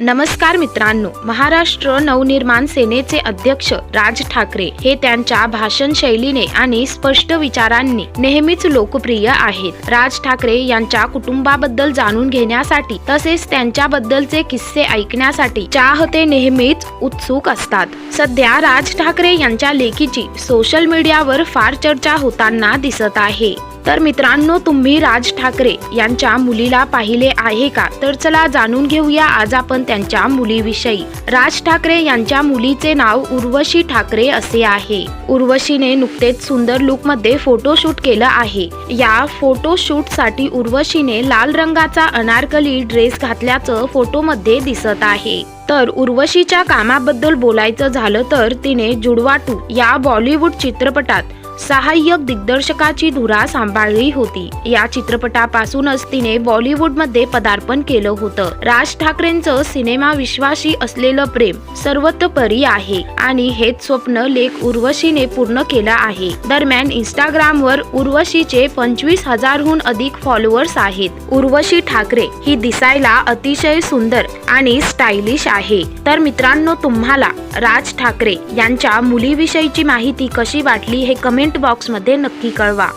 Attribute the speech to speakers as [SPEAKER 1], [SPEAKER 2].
[SPEAKER 1] नमस्कार मित्रांनो महाराष्ट्र नवनिर्माण सेनेचे अध्यक्ष राज ठाकरे हे त्यांच्या भाषण शैलीने आणि स्पष्ट विचारांनी नेहमीच लोकप्रिय आहेत. राज ठाकरे यांच्या कुटुंबाबद्दल जाणून घेण्यासाठी तसेच त्यांच्याबद्दलचे किस्से ऐकण्यासाठी चाहते नेहमीच उत्सुक असतात. सध्या राज ठाकरे यांच्या लेखीची सोशल मीडियावर फार चर्चा होताना दिसत आहे. तर मित्रांनो तुम्ही राज ठाकरे यांच्या मुलीला पाहिले आहे का? तर चला जाणून घेऊया आज आपण त्यांच्या मुलीविषयी. राज ठाकरे यांच्या मुलीचे नाव उर्वशी ठाकरे असे आहे. उर्वशीने नुकतेच सुंदर लुकमध्ये फोटोशूट केलं आहे. या फोटोशूटसाठी उर्वशीने लाल रंगाचा अनारकली ड्रेस घातल्याचं फोटोमध्ये दिसत आहे. तर उर्वशीच्या कामाबद्दल बोलायचं झालं तर तिने जुडवाटू या बॉलिवूड चित्रपटात सहाय्यक दिग्दर्शकाची धुरा सांभाळली होती. या चित्रपटापासूनच तिने बॉलिवूडमध्ये पदार्पण केलं होतं. राज ठाकरेंचं सिनेमा विश्वाशी असलेलं प्रेम सर्वतोपरी आहे आणि हेच स्वप्न लेख उर्वशीने पूर्ण केलं आहे. दरम्यान इंस्टाग्रामवर उर्वशीचे पंचवीस हजारहून अधिक फॉलोअर्स आहेत. उर्वशी ठाकरे ही दिसायला अतिशय सुंदर आणि स्टायलिश आहे. तर मित्रांनो तुम्हाला राज ठाकरे यांच्या मुलीविषयीची माहिती कशी वाटली हे कमेंट बॉक्समध्ये नक्की कळवा.